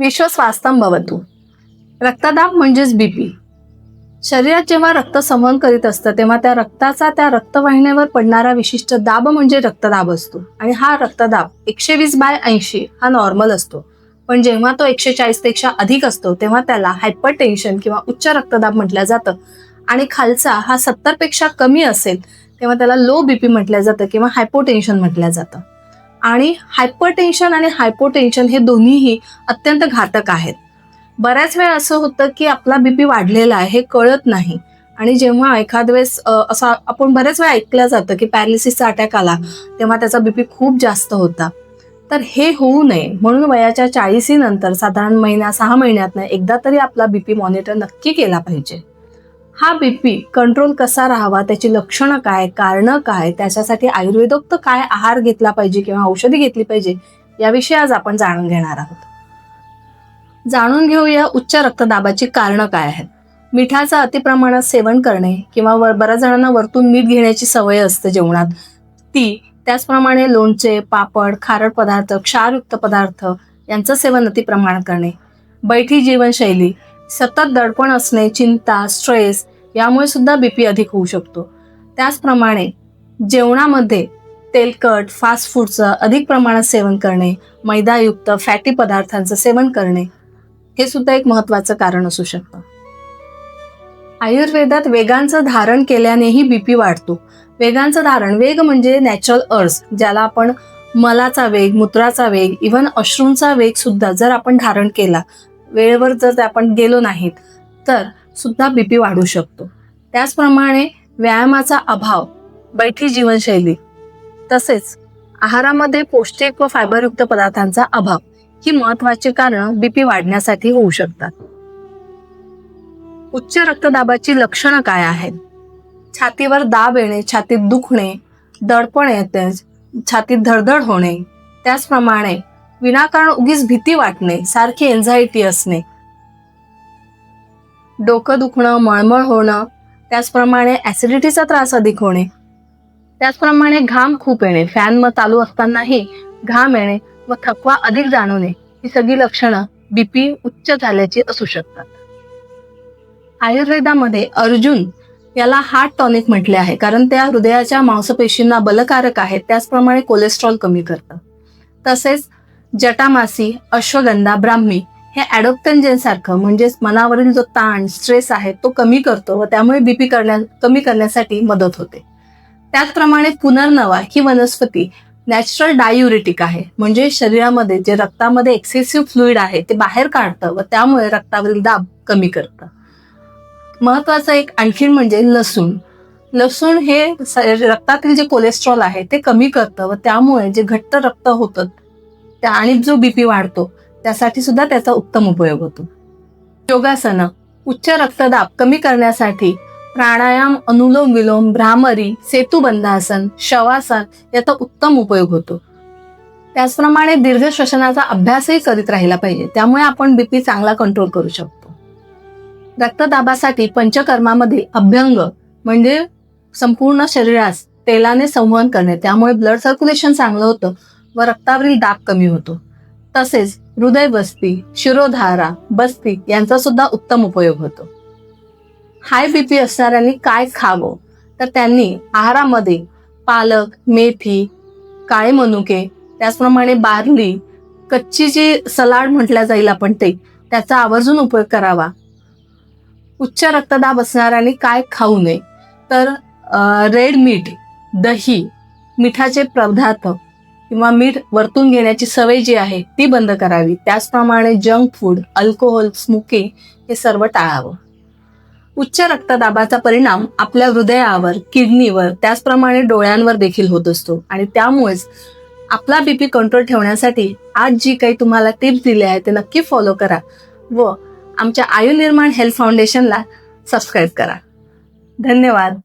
विश्व स्वास्थ्य रक्तदाब म्हणजेच बीपी शरीरात जेव्हा रक्त संवहन करीत असतं तेव्हा त्या रक्ताचा त्या रक्तवाहिन्यावर पडणारा विशिष्ट दाब म्हणजे रक्तदाब असतो. आणि हा रक्तदाब एकशे वीस बाय ऐंशी हा नॉर्मल असतो. पण जेव्हा तो एकशे चाळीसपेक्षा अधिक असतो तेव्हा त्याला हायपर टेन्शन किंवा उच्च रक्तदाब म्हटलं जातं. आणि खालचा हा सत्तरपेक्षा कमी असेल तेव्हा त्याला लो बीपी म्हटलं जातं किंवा हायपोटेन्शन म्हटलं जातं. आणि हायपरटेन्शन आणि हायपोटेन्शन हे दोन्हीही अत्यंत घातक आहेत. बऱ्याच वेळा असं होतं की आपला बीपी वाढलेला आहे हे कळत नाही. आणि जेव्हा एखाद वेळेस असा आपण बऱ्याच वेळा ऐकलं जातं की पॅरालिसिसचा अटॅक आला तेव्हा त्याचा बीपी खूप जास्त होता. तर हे होऊ नये. म्हणून वयाच्या चाळीसी नंतर साधारण महिन्या सहा महिन्यातनं एकदा तरी आपला बीपी मॉनिटर नक्की केला पाहिजे. हा बीपी कंट्रोल कसा राहावा त्याची लक्षणं काय कारणं काय त्याच्यासाठी आयुर्वेदोक्त काय आहार घेतला पाहिजे किंवा औषधी घेतली पाहिजे याविषयी आज आपण जाणून घेणार आहोत. जाणून घेऊया उच्च रक्तदाबाची कारणं काय आहेत. मिठाचं अतिप्रमाणात सेवन करणे किंवा बऱ्याच जणांना वरतून मीठ घेण्याची सवय असते जेवणात. ती त्याचप्रमाणे लोणचे पापड खारट पदार्थ क्षारयुक्त पदार्थ यांचं सेवन अतिप्रमाणात करणे. बैठी जीवनशैली सतत दडपण असणे चिंता स्ट्रेस यामुळे सुद्धा बीपी अधिक होऊ शकतो. त्याचप्रमाणे जेवणामध्ये तेलकट फास्ट फूडचं अधिक प्रमाणात सेवन करणे मैदायुक्त फॅटी पदार्थांचं सेवन करणे हे सुद्धा एक महत्वाचं कारण असू शकतं. आयुर्वेदात वेगांचं धारण केल्यानेही बीपी वाढतो. वेगांचं धारण वेग म्हणजे नॅचरल अर्ज ज्याला आपण मलाचा वेग मूत्राचा वेग इव्हन अश्रूंचा वेग सुद्धा जर आपण धारण केला वेळेवर जर आपण गेलो नाहीत तर सुद्धा बीपी वाढू शकतो. त्याचप्रमाणे व्यायामाचा अभाव बैठी जीवनशैली तसेच आहारामध्ये पौष्टिक व फायबरयुक्त पदार्थांचा अभाव ही महत्वाची कारण बीपी वाढण्यासाठी होऊ शकतात. उच्च रक्तदाबाची लक्षणं काय आहेत? छातीवर दाब येणे छातीत दुखणे दडपण येते छातीत धडधड होणे त्याचप्रमाणे विनाकारण उगीच भीती वाटणे सारखी एन्झायटी असणे डोकं दुखणं मळमळ होणं त्याचप्रमाणे ॲसिडिटीचा त्रास अधिक होणे. त्याचप्रमाणे घाम खूप येणे. फॅन मग चालू असतानाही घाम येणे व थकवा अधिक जाणवणे ही सगळी लक्षणं बीपी उच्च झाल्याची असू शकतात. आयुर्वेदामध्ये अर्जुन याला हार्ट टॉनिक म्हटले आहे. कारण त्या हृदयाच्या मांसपेशींना बलकारक आहेत. त्याचप्रमाणे कोलेस्ट्रॉल कमी करतं. तसेच जटामासी अश्वगंधा ब्राह्मी हे ॲडोप्टन्जेन सारखं म्हणजेच मनावरील जो ताण स्ट्रेस आहे तो कमी करतो व त्यामुळे बीपी करण्या कमी करण्यासाठी मदत होते. त्याचप्रमाणे पुनर्नवा ही वनस्पती नॅचरल डायुरेटिक आहे. म्हणजे शरीरामध्ये जे रक्तामध्ये एक्सेसिव्ह फ्लुइड आहे ते बाहेर काढतं व त्यामुळे रक्तावरील दाब कमी करतं. महत्वाचं एक आणखीन म्हणजे लसूण. लसूण हे रक्तातील जे कोलेस्ट्रॉल आहे ते कमी करतं व त्यामुळे जे घट्ट रक्त होतं त्या आणि जो बीपी वाढतो त्यासाठी सुद्धा त्याचा उत्तम उपयोग होतो. योगासनं उच्च रक्तदाब कमी करण्यासाठी प्राणायाम अनुलोम विलोम भ्रामरी सेतुबंधासन शवासन याचा उत्तम उपयोग होतो. त्याचप्रमाणे दीर्घ श्वसनाचा अभ्यासही करीत राहिला पाहिजे. त्यामुळे आपण बीपी चांगला कंट्रोल करू शकतो. रक्तदाबासाठी पंचकर्मामध्ये अभ्यंग म्हणजे संपूर्ण शरीरास तेलाने संवहन करणे. त्यामुळे ब्लड सर्क्युलेशन चांगलं होतं व रक्तावरील दाब कमी होतो. तसेच हृदय बस्ती शिरोधारा बस्ती यांचा सुद्धा उत्तम उपयोग होतो. हाय बीपी असणाऱ्यांनी काय खावं? तर त्यांनी आहारामध्ये पालक मेथी काळे मनुके त्याचप्रमाणे बार्ली कच्ची जी सलाड म्हटल्या जाईल आपण ते त्याचा आवर्जून उपयोग करावा. उच्च रक्तदाब असणाऱ्यांनी काय खाऊ नये? तर रेड मीठ दही मिठाचे पदार्थ किंवा मीठ वरतून घेण्याची सवय जी आहे ती बंद करावी. त्याचप्रमाणे जंक फूड अल्कोहोल स्मोकिंग हे सर्व टाळावं. उच्च रक्तदाबाचा परिणाम आपल्या हृदयावर किडनीवर त्याचप्रमाणे डोळ्यांवर देखील होत असतो. आणि त्यामुळेच आपला बीपी कंट्रोल ठेवण्यासाठी आज जी काही तुम्हाला टिप्स दिल्या आहेत ते नक्की फॉलो करा व आमच्या आयुर्निर्माण हेल्थ फाउंडेशनला सबस्क्राईब करा. धन्यवाद.